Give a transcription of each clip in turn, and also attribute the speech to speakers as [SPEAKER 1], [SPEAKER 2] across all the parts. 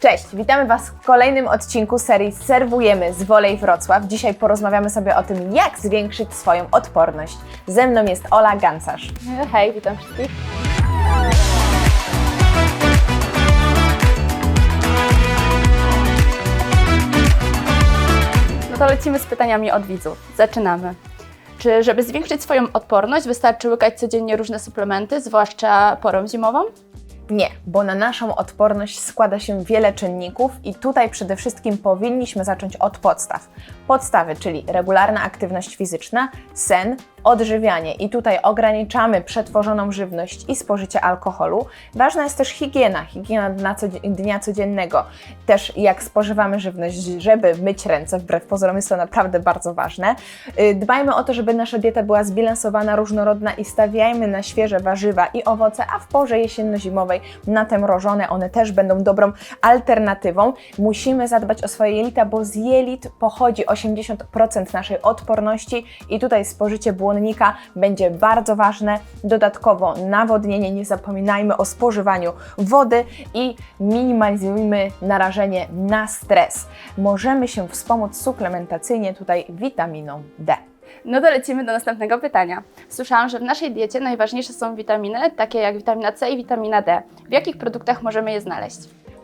[SPEAKER 1] Cześć, witamy Was w kolejnym odcinku serii Serwujemy z Wolej Wrocław. Dzisiaj porozmawiamy sobie o tym, jak zwiększyć swoją odporność. Ze mną jest Ola Gancarz.
[SPEAKER 2] Hej, witam wszystkich. No to lecimy z pytaniami od widzów. Zaczynamy. Czy żeby zwiększyć swoją odporność, wystarczy łykać codziennie różne suplementy, zwłaszcza porą zimową?
[SPEAKER 1] Nie, bo na naszą odporność składa się wiele czynników i tutaj przede wszystkim powinniśmy zacząć od podstaw. Podstawy, czyli regularna aktywność fizyczna, sen, odżywianie i tutaj ograniczamy przetworzoną żywność i spożycie alkoholu. Ważna jest też higiena, higiena dnia, dnia codziennego. Też jak spożywamy żywność, żeby myć ręce, wbrew pozorom jest to naprawdę bardzo ważne. Y, Dbajmy o to, żeby nasza dieta była zbilansowana, różnorodna i stawiajmy na świeże warzywa i owoce, a w porze jesienno-zimowej na te mrożone, one też będą dobrą alternatywą. Musimy zadbać o swoje jelita, bo z jelit pochodzi 80% naszej odporności i tutaj spożycie błonnika będzie bardzo ważne. Dodatkowo nawodnienie, nie zapominajmy o spożywaniu wody i minimalizujmy narażenie na stres. Możemy się wspomóc suplementacyjnie tutaj witaminą D.
[SPEAKER 2] No to lecimy do następnego pytania. Słyszałam, że w naszej diecie najważniejsze są witaminy, takie jak witamina C i witamina D. W jakich produktach możemy je znaleźć?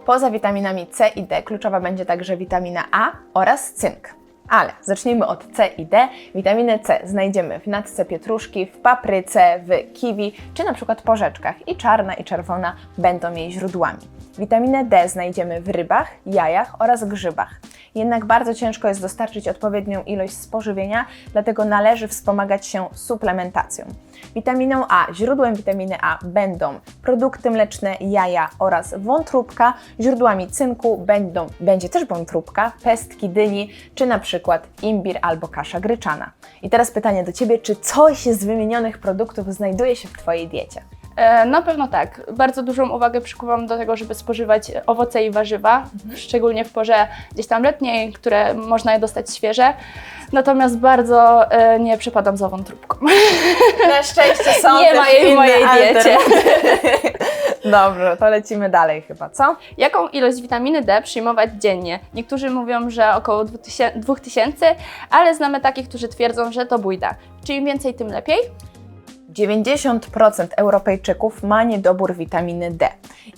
[SPEAKER 1] Poza witaminami C i D kluczowa będzie także witamina A oraz cynk. Ale zacznijmy od C i D. Witaminę C znajdziemy w natce pietruszki, w papryce, w kiwi czy na przykład porzeczkach. I czarna i czerwona będą jej źródłami. Witaminę D znajdziemy w rybach, jajach oraz grzybach. Jednak bardzo ciężko jest dostarczyć odpowiednią ilość spożywienia, dlatego należy wspomagać się suplementacją. Witaminą A, źródłem witaminy A będą produkty mleczne, jaja oraz wątróbka. Źródłami cynku będą, będzie też wątróbka, pestki dyni, czy na przykład imbir albo kasza gryczana. I teraz pytanie do Ciebie, czy coś z wymienionych produktów znajduje się w Twojej diecie?
[SPEAKER 2] E, Na pewno tak. Bardzo dużą uwagę przykuwam do tego, żeby spożywać owoce i warzywa, szczególnie w porze gdzieś tam letniej, które można je dostać świeże. Natomiast bardzo e, nie przypadam za wątróbką.
[SPEAKER 1] Na szczęście są
[SPEAKER 2] Nie ma jej w mojej diecie.
[SPEAKER 1] Dobrze, to lecimy dalej chyba, co?
[SPEAKER 2] Jaką ilość witaminy D przyjmować dziennie? Niektórzy mówią, że około 2000, 2000, ale znamy takich, którzy twierdzą, że to bójda. Czy im więcej, tym lepiej?
[SPEAKER 1] 90% Europejczyków ma niedobór witaminy D.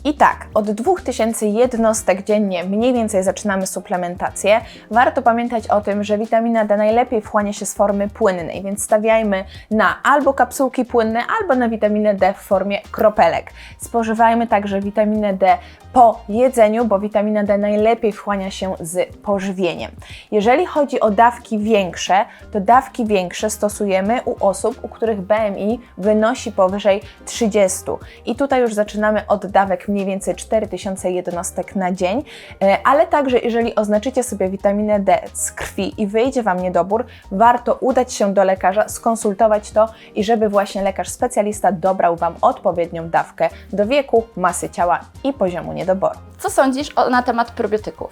[SPEAKER 1] I tak, od 2000 jednostek dziennie mniej więcej zaczynamy suplementację. Warto pamiętać o tym, że witamina D najlepiej wchłania się z formy płynnej, więc stawiajmy na albo kapsułki płynne, albo na witaminę D w formie kropelek. Spożywajmy także witaminę D po jedzeniu, bo witamina D najlepiej wchłania się z pożywieniem. Jeżeli chodzi o dawki większe, to dawki większe stosujemy u osób, u których BMI wynosi powyżej 30. I tutaj już zaczynamy od dawek mniej więcej 4000 jednostek na dzień, E, ale także jeżeli oznaczycie sobie witaminę D z krwi i wyjdzie Wam niedobór, warto udać się do lekarza, skonsultować to i żeby właśnie lekarz specjalista dobrał Wam odpowiednią dawkę do wieku, masy ciała i poziomu niedoboru.
[SPEAKER 2] Co sądzisz o, na temat probiotyków?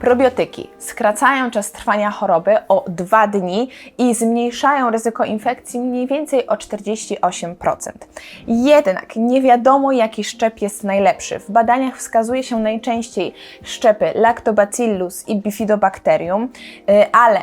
[SPEAKER 1] Probiotyki skracają czas trwania choroby o 2 dni i zmniejszają ryzyko infekcji mniej więcej o 48%. Jednak nie wiadomo, jaki szczep jest najlepszy. W badaniach wskazuje się najczęściej szczepy Lactobacillus i Bifidobacterium, y, ale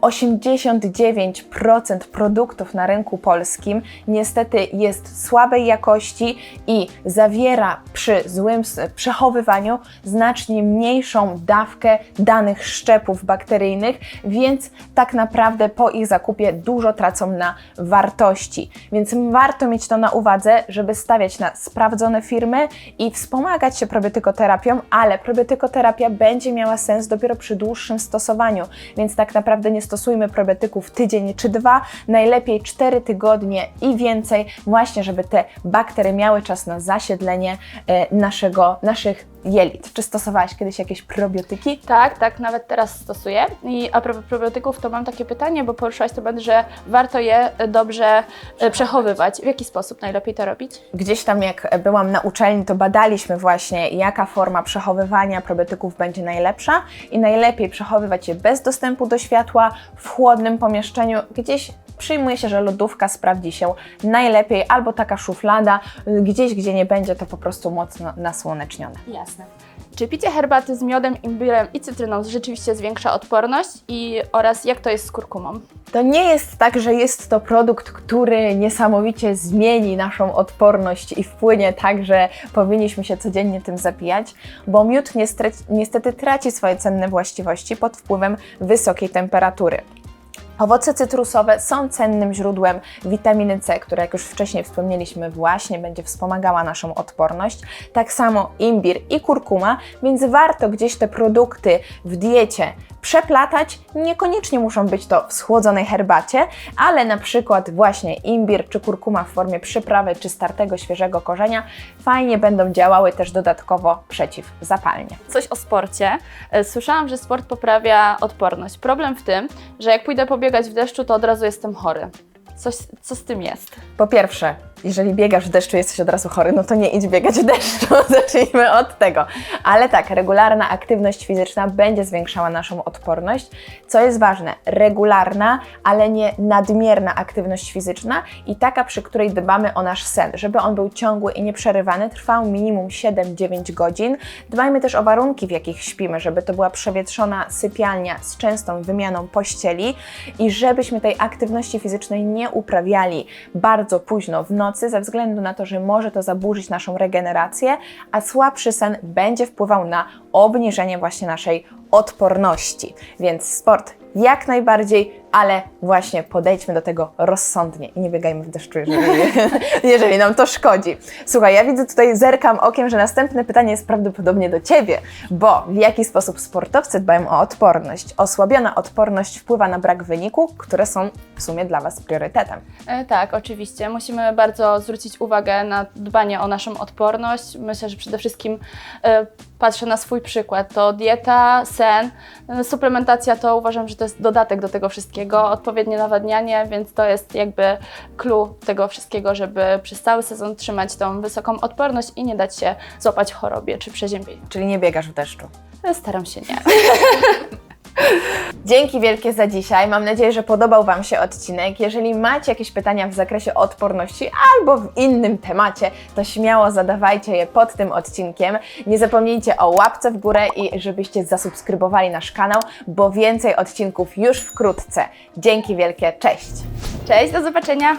[SPEAKER 1] 89% produktów na rynku polskim niestety jest słabej jakości i zawiera przy złym przechowywaniu znacznie mniejszą dawkę danych szczepów bakteryjnych, więc tak naprawdę po ich zakupie dużo tracą na wartości. Więc warto mieć to na uwadze, żeby stawiać na sprawdzone firmy i wspomagać się probiotykoterapią, ale probiotykoterapia będzie miała sens dopiero przy dłuższym stosowaniu, więc tak naprawdę nie stosujmy probiotyków tydzień czy dwa, najlepiej 4 tygodnie i więcej, właśnie żeby te bakterie miały czas na zasiedlenie e, naszego, naszych jelit. Czy stosowałaś kiedyś jakieś probiotyki?
[SPEAKER 2] Tak, tak, nawet teraz stosuję. I a propos probiotyków, to mam takie pytanie, bo poruszyłaś temat, że warto je dobrze e, przechowywać. W jaki sposób najlepiej to robić?
[SPEAKER 1] Gdzieś tam jak byłam na uczelni, to badaliśmy właśnie, jaka forma przechowywania probiotyków będzie najlepsza i najlepiej przechowywać je bez dostępu do światła, w chłodnym pomieszczeniu, gdzieś przyjmuje się, że lodówka sprawdzi się najlepiej, albo taka szuflada, y, gdzieś, gdzie nie będzie to po prostu mocno nasłonecznione.
[SPEAKER 2] Jasne. Czy picie herbaty z miodem, imbirem i cytryną rzeczywiście zwiększa odporność i oraz jak to jest z kurkumą?
[SPEAKER 1] To nie jest tak, że jest to produkt, który niesamowicie zmieni naszą odporność i wpłynie tak, że powinniśmy się codziennie tym zapijać, bo miód niestety, niestety traci swoje cenne właściwości pod wpływem wysokiej temperatury. Owoce cytrusowe są cennym źródłem witaminy C, która, jak już wcześniej wspomnieliśmy, właśnie będzie wspomagała naszą odporność. Tak samo imbir i kurkuma, więc warto gdzieś te produkty w diecie przeplatać. Niekoniecznie muszą być to w schłodzonej herbacie, ale na przykład właśnie imbir czy kurkuma w formie przyprawy czy startego świeżego korzenia fajnie będą działały też dodatkowo przeciwzapalnie.
[SPEAKER 2] Coś o sporcie. E, Słyszałam, że sport poprawia odporność. Problem w tym, że jak pójdę pobiegać w deszczu, to od razu jestem chory. Coś, co z tym jest?
[SPEAKER 1] Po pierwsze, jeżeli biegasz w deszczu, jesteś od razu chory, no to nie idź biegać w deszczu. Zacznijmy od tego. Ale tak, regularna aktywność fizyczna będzie zwiększała naszą odporność. Co jest ważne, regularna, ale nie nadmierna aktywność fizyczna i taka, przy której dbamy o nasz sen, żeby on był ciągły i nieprzerywany, trwał minimum 7-9 godzin. Dbajmy też o warunki, w jakich śpimy, żeby to była przewietrzona sypialnia z częstą wymianą pościeli i żebyśmy tej aktywności fizycznej nie uprawiali bardzo późno w nocy, ze względu na to, że może to zaburzyć naszą regenerację, a słabszy sen będzie wpływał na obniżenie właśnie naszej odporności. Więc sport jak najbardziej, ale właśnie podejdźmy do tego rozsądnie i nie biegajmy w deszczu, jeżeli, jeżeli nam to szkodzi. Słuchaj, ja widzę tutaj, zerkam okiem, że następne pytanie jest prawdopodobnie do Ciebie, bo w jaki sposób sportowcy dbają o odporność? Osłabiona odporność wpływa na brak wyniku, które są w sumie dla Was priorytetem.
[SPEAKER 2] E, Tak, oczywiście. Musimy bardzo zwrócić uwagę na dbanie o naszą odporność. Myślę, że przede wszystkim e, patrzę na swój przykład. To dieta, sen, e, suplementacja to uważam, że to jest dodatek do tego wszystkiego, odpowiednie nawadnianie, więc to jest jakby clue tego wszystkiego, żeby przez cały sezon trzymać tą wysoką odporność i nie dać się złapać chorobie czy przeziębieniu.
[SPEAKER 1] Czyli nie biegasz w deszczu.
[SPEAKER 2] Staram się nie.
[SPEAKER 1] Dzięki wielkie za dzisiaj. Mam nadzieję, że podobał Wam się odcinek. Jeżeli macie jakieś pytania w zakresie odporności albo w innym temacie, to śmiało zadawajcie je pod tym odcinkiem. Nie zapomnijcie o łapce w górę i żebyście zasubskrybowali nasz kanał, bo więcej odcinków już wkrótce. Dzięki wielkie, cześć!
[SPEAKER 2] Cześć, do zobaczenia!